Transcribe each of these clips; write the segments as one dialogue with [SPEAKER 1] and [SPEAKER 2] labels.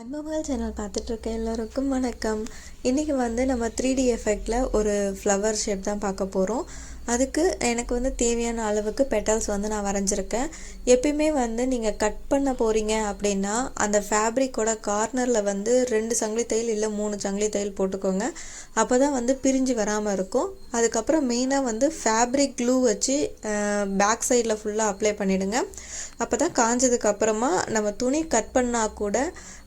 [SPEAKER 1] அன்புமகள் channel பார்த்துட்ருக்க எல்லோருக்கும் வணக்கம். இன்றைக்கி வந்து நம்ம த்ரீ டி எஃபெக்டில் ஒரு ஃப்ளவர் ஷேப் தான் பார்க்க போகிறோம் அதுக்கு எனக்கு வந்து தேவையான அளவுக்கு பெட்டல்ஸ் வந்து நான் வரைஞ்சிருக்கேன். எப்பயுமே வந்து நீங்கள் கட் பண்ண போகிறீங்க அப்படின்னா அந்த ஃபேப்ரிக்கோட கார்னரில் வந்து ரெண்டு சங்கிலி தையல் இல்லை மூணு சங்கிலி தையல் போட்டுக்கோங்க. அப்போ தான் வந்து பிரிஞ்சு வராமல் இருக்கும். அதுக்கப்புறம் மெயினாக வந்து ஃபேப்ரிக் க்ளூ வச்சு பேக் சைடில் ஃபுல்லாக அப்ளை பண்ணிவிடுங்க அப்போ தான் காஞ்சதுக்கு அப்புறமா நம்ம துணி கட் பண்ணால் கூட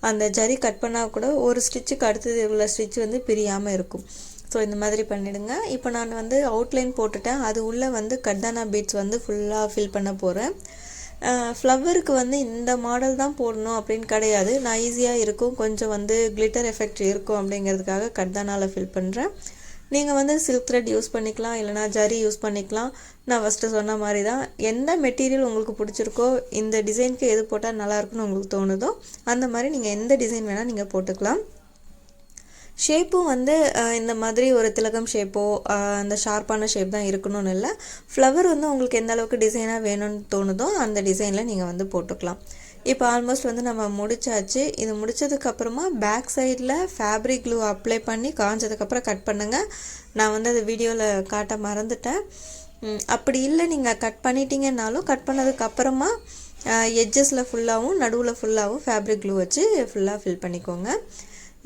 [SPEAKER 1] அந்த ஜரி கட் பண்ணால் கூட ஒரு ஸ்டிச்சுக்கு அடுத்தது உள்ள ஸ்டிச் வந்து பிரியாமல் இருக்கும். ஸோ இந்த மாதிரி பண்ணிவிடுங்க இப்போ நான் வந்து அவுட்லைன் போட்டுட்டேன். அது உள்ளே வந்து கட்டானா பீட்ஸ் வந்து ஃபுல்லாக ஃபில் பண்ண போகிறேன் ஃப்ளவருக்கு வந்து இந்த மாடல் தான் போடணும் அப்படின்னு கிடையாது. நான் ஈஸியாக இருக்கும். கொஞ்சம் வந்து கிளிட்டர் எஃபெக்ட் இருக்கும் அப்படிங்கிறதுக்காக கர்தானாவில் ஃபில் பண்ணுறேன் நீங்கள் வந்து சில்க் த்ரெட் யூஸ் பண்ணிக்கலாம். இல்லைனா ஜரி யூஸ் பண்ணிக்கலாம். நான் ஃபஸ்ட்டு சொன்ன மாதிரி தான். எந்த மெட்டீரியல் உங்களுக்கு பிடிச்சிருக்கோ இந்த டிசைனுக்கு எது போட்டால் நல்லாயிருக்குன்னு உங்களுக்கு தோணுதோ அந்த மாதிரி நீங்கள் எந்த டிசைன் வேணால் நீங்கள் போட்டுக்கலாம். ஷேப்பும் வந்து இந்த மாதிரி ஒரு திலகம் ஷேப்போ அந்த ஷார்ப்பான ஷேப் தான் இருக்கணும்னு இல்லை. ஃப்ளவர் வந்து உங்களுக்கு எந்த அளவுக்கு டிசைனாக வேணும்னு தோணுதோ அந்த டிசைனில் நீங்கள் வந்து போட்டுக்கலாம். இப்போ ஆல்மோஸ்ட் வந்து நம்ம முடிச்சாச்சு. இது முடித்ததுக்கப்புறமா பேக் சைடில் ஃபேப்ரிக் க்ளூ அப்ளை பண்ணி காஞ்சதுக்கப்புறம் கட் பண்ணுங்கள் நான் வந்து அது வீடியோவில் காட்ட மறந்துட்டேன். அப்படி இல்லை நீங்கள் கட் பண்ணிட்டீங்கன்னாலும் கட் பண்ணதுக்கப்புறமா எட்ஜஸில் ஃபுல்லாகவும் நடுவில் ஃபுல்லாகவும் ஃபேப்ரிக் க்ளூ வச்சு ஃபுல்லாக ஃபில் பண்ணிக்கோங்க.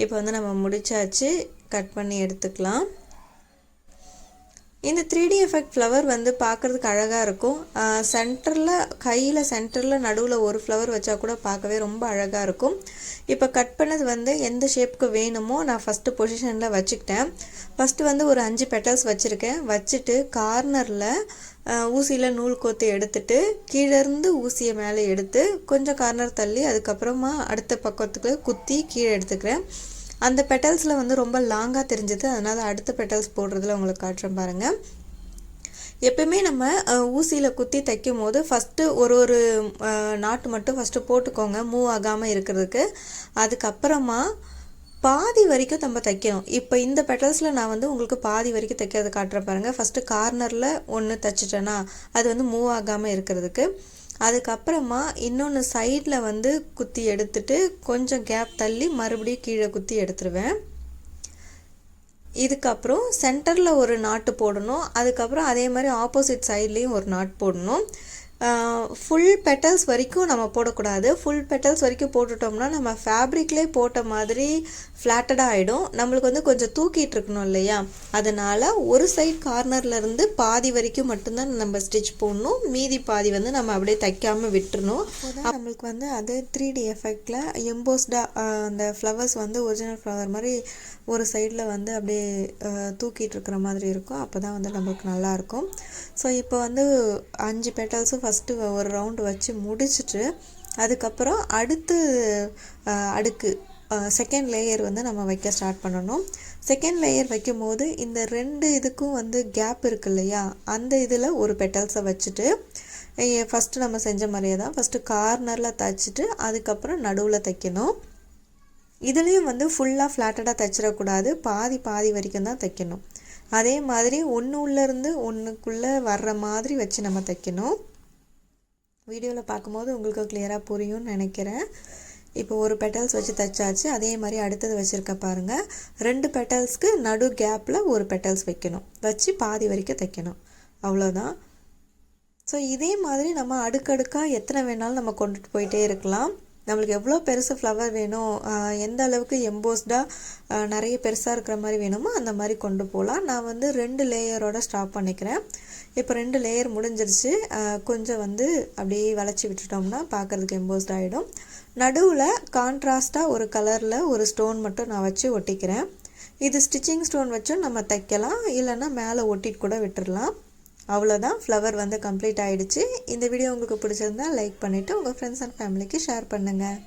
[SPEAKER 1] இப்போ வந்து நம்ம முடிச்சாச்சு கட் பண்ணி எடுத்துக்கலாம். இந்த த்ரீ டி எஃபெக்ட் ஃப்ளவர் வந்து பார்க்குறதுக்கு அழகாக இருக்கும். சென்டரில் கையில் சென்டரில் நடுவில் ஒரு ஃப்ளவர் வச்சா கூட பார்க்கவே ரொம்ப அழகாக இருக்கும். இப்போ கட் பண்ணது வந்து எந்த ஷேப்புக்கு வேணுமோ நான் ஃபஸ்ட்டு பொசிஷனில் வச்சுக்கிட்டேன். ஃபஸ்ட்டு வந்து ஒரு அஞ்சு பெட்டல்ஸ் வச்சுருக்கேன். வச்சுட்டு கார்னரில் ஊசியில் நூல் கோத்து எடுத்துட்டு கீழேருந்து ஊசியை மேலே எடுத்து கொஞ்சம் கார்னர் தள்ளி அதுக்கப்புறமா அடுத்த பக்கத்துக்கு குத்தி கீழே எடுத்துக்கிறேன். அந்த பெட்டல்ஸில் வந்து ரொம்ப லாங்காக தெரிஞ்சது. அதனால் அடுத்த பெட்டல்ஸ் போடுறதுல உங்களுக்கு காட்டுறேன் பாருங்கள் எப்பயுமே நம்ம ஊசியில் குத்தி தைக்கும் போது ஃபஸ்ட்டு ஒரு ஒரு நாட்டு மட்டும் ஃபஸ்ட்டு போட்டுக்கோங்க. மூவ் ஆகாமல் இருக்கிறதுக்கு. அதுக்கப்புறமா பாதி வரைக்கும் நம்ம தைக்கணும். இப்போ இந்த பெட்டல்ஸில் நான் வந்து உங்களுக்கு பாதி வரைக்கும் தைக்கிறது காட்டுறேன் பாருங்கள் ஃபஸ்ட்டு கார்னரில் ஒன்று தைச்சிட்டேன்னா அது வந்து மூவ் ஆகாமல் இருக்கிறதுக்கு. அதுக்கப்புறமா இன்னொன்று சைடில் வந்து குத்தி எடுத்துட்டு கொஞ்சம் கேப் தள்ளி மறுபடியும் கீழே குத்தி எடுத்துருவேன். இதுக்கப்புறம் சென்டரில் ஒரு நாட்டு போடணும். அதுக்கப்புறம் அதே மாதிரி ஆப்போசிட் சைட்லேயும் ஒரு நாட் போடணும். ஃபுல் பெட்டல்ஸ் வரைக்கும் நம்ம போடக்கூடாது. ஃபுல் பெட்டல்ஸ் வரைக்கும் போட்டுட்டோம்னா நம்ம ஃபேப்ரிக்லேயே போட்ட மாதிரி ஃப்ளாட்டடாக ஆகிடும் நம்மளுக்கு வந்து கொஞ்சம் தூக்கிட்டு இருக்கணும் இல்லையா? அதனால் ஒரு சைட் கார்னர்லேருந்து பாதி வரைக்கும் மட்டும்தான் நம்ம ஸ்டிச் போடணும். மீதி பாதி வந்து நம்ம அப்படியே தைக்காமல் விட்டுறணும். நம்மளுக்கு வந்து அது த்ரீ டி எஃபெக்டில் எம்போஸ்டாக அந்த ஃப்ளவர்ஸ் வந்து ஒரிஜினல் ஃப்ளவர் மாதிரி ஒரு சைடில் வந்து அப்படியே தூக்கிட்டு இருக்கிற மாதிரி இருக்கும். அப்போ தான் வந்து நம்மளுக்கு நல்லாயிருக்கும் ஸோ இப்போ வந்து அஞ்சு பெட்டல்ஸும் ஃபஸ்ட்டு ஒரு ரவுண்டு வச்சு முடிச்சுட்டு அதுக்கப்புறம் அடுத்து அடுக்கு செகண்ட் லேயர் வந்து நம்ம வைக்க ஸ்டார்ட் பண்ணணும். செகண்ட் லேயர் வைக்கும் போது இந்த ரெண்டு இதுக்கும் வந்து கேப் இருக்கு இல்லையா? அந்த இதில் ஒரு பெட்டல்ஸை வச்சுட்டு ஃபஸ்ட்டு நம்ம செஞ்ச மாதிரியே தான். ஃபஸ்ட்டு கார்னரில் தைச்சிட்டு அதுக்கப்புறம் நடுவில் தைக்கணும். இதுலேயும் வந்து ஃபுல்லாக ஃப்ளாட்டடாக தைச்சிடக்கூடாது. பாதி பாதி வரைக்கும் தான் தைக்கணும். அதே மாதிரி ஒன்று உள்ளேருந்து ஒன்றுக்குள்ளே வர்ற மாதிரி வச்சு நம்ம தைக்கணும். வீடியோவில் பார்க்கும்போது உங்களுக்கு கிளியராக புரியும்னு நினைக்கிறேன். இப்போ ஒரு பெட்டல்ஸ் வச்சு தைச்சாச்சு அதே மாதிரி அடுத்தது வச்சுருக்க பாருங்கள் ரெண்டு பெட்டல்ஸ்க்கு நடு கேப்பில் ஒரு பெட்டல்ஸ் வைக்கணும். வச்சு பாதி வரைக்கும் தைக்கணும். அவ்வளோதான் ஸோ இதே மாதிரி நம்ம அடுக்கடுக்காக எத்தனை வேணாலும் நம்ம கொண்டுட்டு போயிட்டே இருக்கலாம். நம்மளுக்கு எவ்வளோ பெருசு ஃப்ளவர் வேணும் எந்த அளவுக்கு எம்போஸ்டாக நிறைய பெருசாக இருக்கிற மாதிரி வேணுமோ அந்த மாதிரி கொண்டு போகலாம் நான் வந்து ரெண்டு லேயரோட ஸ்டாப் பண்ணிக்கிறேன். இப்போ ரெண்டு லேயர் முடிஞ்சிருச்சு. கொஞ்சம் வந்து அப்படியே வளைச்சி விட்டுட்டோம்னா பார்க்குறதுக்கு எம்போஸ்ட் ஆகிடும் நடுவில் கான்ட்ராஸ்ட்டாக ஒரு கலரில் ஒரு ஸ்டோன் மட்டும் நான் வச்சு ஒட்டிக்கிறேன். இது ஸ்டிச்சிங் ஸ்டோன் வச்சும் நம்ம தைக்கலாம். இல்லைன்னா மேலே ஒட்டிட்டு கூட விட்டுடலாம் அவ்வளோதான் ஃப்ளவர் வந்து கம்ப்ளீட் ஆகிடுச்சு இந்த வீடியோ உங்களுக்கு பிடிச்சிருந்தா லைக் பண்ணிவிட்டு உங்கள் ஃப்ரெண்ட்ஸ் அண்ட் ஃபேமிலிக்கு ஷேர் பண்ணுங்கள்